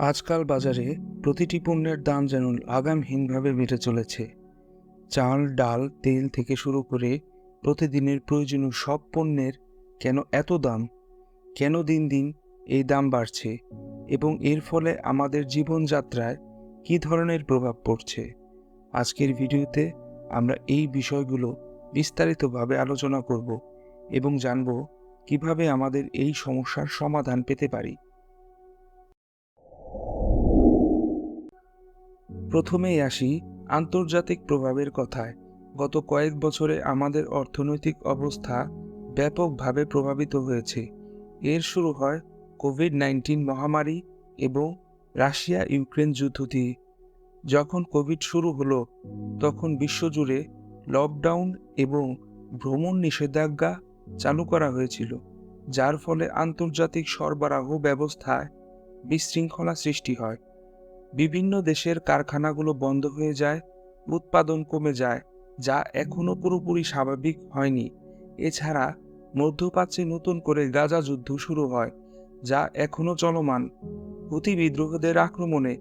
আজকাল বাজারে প্রতিটি পণ্যের দাম যেন আগামহীনভাবে বেড়ে চলেছে। চাল, ডাল, তেল থেকে শুরু করে প্রতিদিনের প্রয়োজনীয় সব পণ্যের কেন এত দাম? কেন দিন দিন এই দাম বাড়ছে? এবং এর ফলে আমাদের জীবনযাত্রায় কী ধরনের প্রভাব পড়ছে? আজকের ভিডিওতে আমরা এই বিষয়গুলো বিস্তারিতভাবে আলোচনা করব এবং জানব কীভাবে আমাদের এই সমস্যার সমাধান পেতে পারি। প্রথমেই আসি আন্তর্জাতিক প্রভাবের কথায়। গত কয়েক বছরে আমাদের অর্থনৈতিক অবস্থা ব্যাপকভাবে প্রভাবিত হয়েছে। এর শুরু হয় কোভিড নাইন্টিন মহামারী এবং রাশিয়া ইউক্রেন যুদ্ধ দিয়ে যখন কোভিড শুরু হলো, তখন বিশ্বজুড়ে লকডাউন এবং ভ্রমণ নিষেধাজ্ঞা চালু করা হয়েছিল, যার ফলে আন্তর্জাতিক সরবরাহ ব্যবস্থায় বিশৃঙ্খলা সৃষ্টি হয়। বিভিন্ন দেশের কারখানাগুলো বন্ধ হয়ে যায়, উৎপাদন কমে যায়, যা এখনও পুরোপুরি স্বাভাবিক হয়নি। এছাড়া মধ্যপ্রাচ্যে নতুন করে গাজা যুদ্ধ শুরু হয়, যা এখনও চলমান। হুতি বিদ্রোহদের আক্রমণে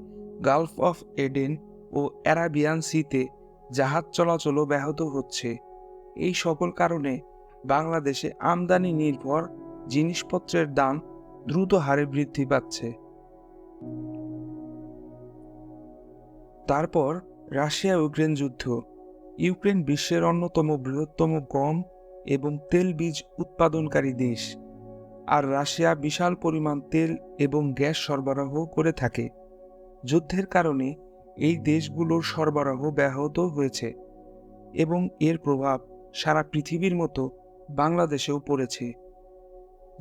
গালফ অফ এডেন ও অ্যারাবিয়ান সিতে জাহাজ চলাচলও ব্যাহত হচ্ছে। এই সকল কারণে বাংলাদেশে আমদানি নির্ভর জিনিসপত্রের দাম দ্রুত হারে বৃদ্ধি পাচ্ছে। তারপর রাশিয়া ইউক্রেন যুদ্ধ। ইউক্রেন বিশ্বের অন্যতম বৃহত্তম গম এবং তেল বীজ উৎপাদনকারী দেশ। আর রাশিয়া বিশাল পরিমাণ তেল এবং গ্যাস সরবরাহ করে থাকে। যুদ্ধের কারণে এই দেশগুলোর সরবরাহ ব্যাহত হয়েছে এবং এর প্রভাব সারা পৃথিবীর মতো বাংলাদেশেও পড়েছে।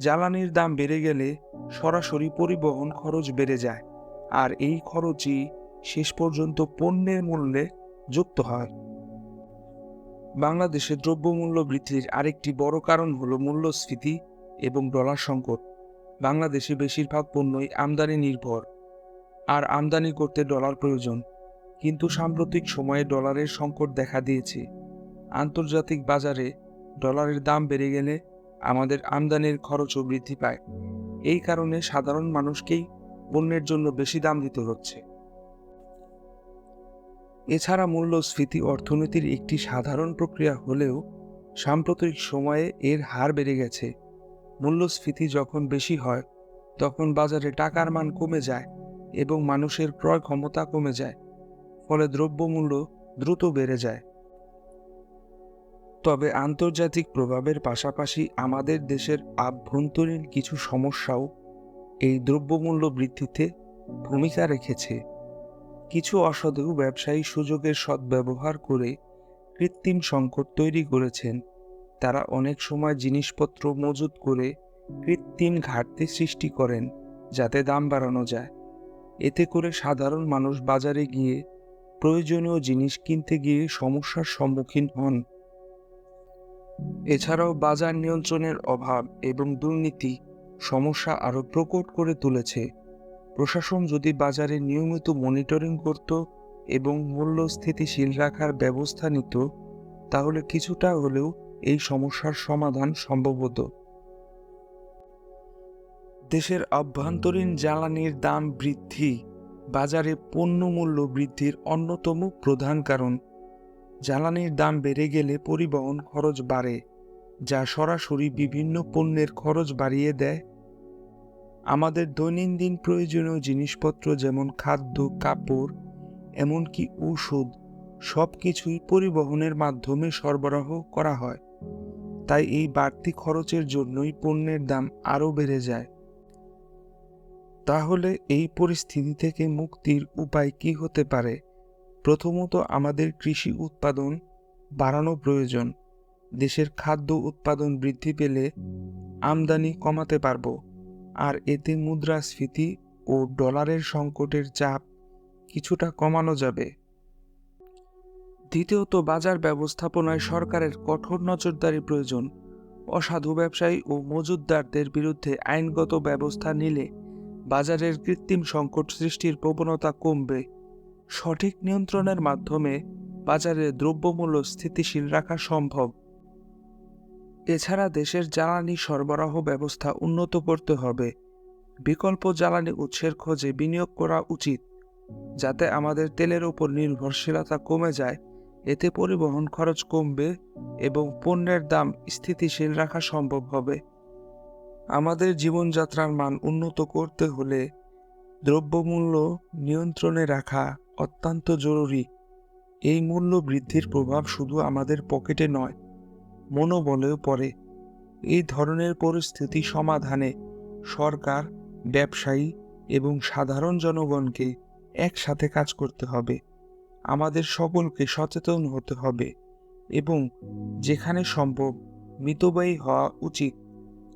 জ্বালানির দাম বেড়ে গেলে সরাসরি পরিবহন খরচ বেড়ে যায়। আর এই খরচই শেষ পর্যন্ত পণ্যের মূল্যে যুক্ত হয়। বাংলাদেশে দ্রব্যমূল্য বৃদ্ধির আরেকটি বড় কারণ হল মূল্যস্ফীতি এবং ডলার সংকট। বাংলাদেশে বেশিরভাগ পণ্যই আমদানি নির্ভর আর আমদানি করতে ডলার প্রয়োজন। কিন্তু সাম্প্রতিক সময়ে ডলারের সংকট দেখা দিয়েছে। আন্তর্জাতিক বাজারে ডলারের দাম বেড়ে গেলে আমাদের আমদানির খরচও বৃদ্ধি পায়। এই কারণে সাধারণ মানুষকেই পণ্যের জন্য বেশি দাম দিতে হচ্ছে। এছাড়া মূল্যস্ফীতি অর্থনীতির একটি সাধারণ প্রক্রিয়া হলেও সাম্প্রতিক সময়ে এর হার বেড়ে গেছে। মূল্যস্ফীতি যখন বেশি হয়, তখন বাজারে টাকার মান কমে যায় এবং মানুষের ক্রয় ক্ষমতা কমে যায়, ফলে দ্রব্যমূল্য দ্রুত বেড়ে যায়। তবে আন্তর্জাতিক প্রভাবের পাশাপাশি আমাদের দেশের আভ্যন্তরীণ কিছু সমস্যাও এই দ্রব্যমূল্য বৃদ্ধিতে ভূমিকা রেখেছে। কিছু অসাধু ব্যবসায়ী সুযোগের সদ্ব্যবহার করে কৃত্রিম সংকট তৈরি করেছেন। তারা অনেক সময় জিনিসপত্র মজুত করে কৃত্রিম ঘাটতি সৃষ্টি করেন, যাতে দাম বাড়ানো যায়। এতে করে সাধারণ মানুষ বাজারে গিয়ে প্রয়োজনীয় জিনিস কিনতে গিয়ে সমস্যার সম্মুখীন হন। এছাড়াও বাজার নিয়ন্ত্রণের অভাব এবং দুর্নীতি সমস্যা আরও প্রকট করে তুলেছে। প্রশাসন যদি বাজারে নিয়মিত মনিটরিং করত এবং মূল্য স্থিতিশীল রাখার ব্যবস্থা নিত, তাহলে কিছুটা হলেও এই সমস্যার সমাধান সম্ভব হতো। দেশের অভ্যন্তরীণ জ্বালানির দাম বৃদ্ধি বাজারে পণ্য মূল্য বৃদ্ধির অন্যতম প্রধান কারণ। জ্বালানির দাম বেড়ে গেলে পরিবহন খরচ বাড়ে, যা সরাসরি বিভিন্ন পণ্যের খরচ বাড়িয়ে দেয় আমাদের দৈনন্দিন প্রয়োজনীয় জিনিসপত্র যেমন খাদ্য, কাপড়, এমনকি ঔষধ সব কিছুই পরিবহনের মাধ্যমে সরবরাহ করা হয়। তাই এই বাড়তি খরচের জন্যই পণ্যের দাম আরও বেড়ে যায়। তাহলে এই পরিস্থিতি থেকে মুক্তির উপায় কি হতে পারে? প্রথমত আমাদের কৃষি উৎপাদন বাড়ানো প্রয়োজন। দেশের খাদ্য উৎপাদন বৃদ্ধি পেলে আমদানি কমাতে পারব। আর এতে মুদ্রাস্ফীতি ও ডলারের সংকটের চাপ কিছুটা কমানো যাবে। দ্বিতীয়ত, বাজার ব্যবস্থাপনায় সরকারের কঠোর নজরদারি প্রয়োজন। অসাধু ব্যবসায়ী ও মজুদদারদের বিরুদ্ধে আইনগত ব্যবস্থা নিলে বাজারের কৃত্রিম সংকট সৃষ্টির প্রবণতা কমবে। সঠিক নিয়ন্ত্রণের মাধ্যমে বাজারে দ্রব্যমূল্য স্থিতিশীল রাখা সম্ভব। এছাড়া দেশের জ্বালানি সরবরাহ ব্যবস্থা উন্নত করতে হবে। বিকল্প জ্বালানি উৎসের খোঁজে বিনিয়োগ করা উচিত, যাতে আমাদের তেলের উপর নির্ভরশীলতা কমে যায়, এতে পরিবহন খরচ কমবে এবং পণ্যের দাম স্থিতিশীল রাখা সম্ভব হবে। আমাদের জীবনযাত্রার মান উন্নত করতে হলে দ্রব্যমূল্য নিয়ন্ত্রণে রাখা অত্যন্ত জরুরি। এই মূল্য বৃদ্ধির প্রভাব শুধু আমাদের পকেটে নয় মনোবলেও পড়ে। এই ধরনের পরিস্থিতি সমাধানে সরকার, ব্যবসায়ী এবং সাধারণ জনগণকে একসাথে কাজ করতে হবে। আমাদের সকলকে সচেতন হতে হবে এবং যেখানে সম্ভব মিতব্যয়ী হওয়া উচিত।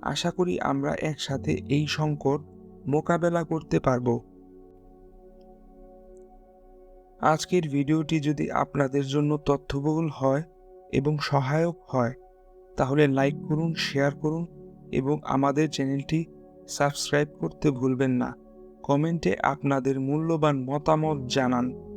আশা করি আমরা একসাথে এই সংকট মোকাবেলা করতে পারব। আজকের ভিডিওটি যদি আপনাদের জন্য তথ্যবহুল হয় এবং সহায়ক হয় তাহলে লাইক করুন শেয়ার করুন এবং আমাদের চ্যানেলটি সাবস্ক্রাইব করতে ভুলবেন না। কমেন্টে আপনাদের মূল্যবান মতামত জানান।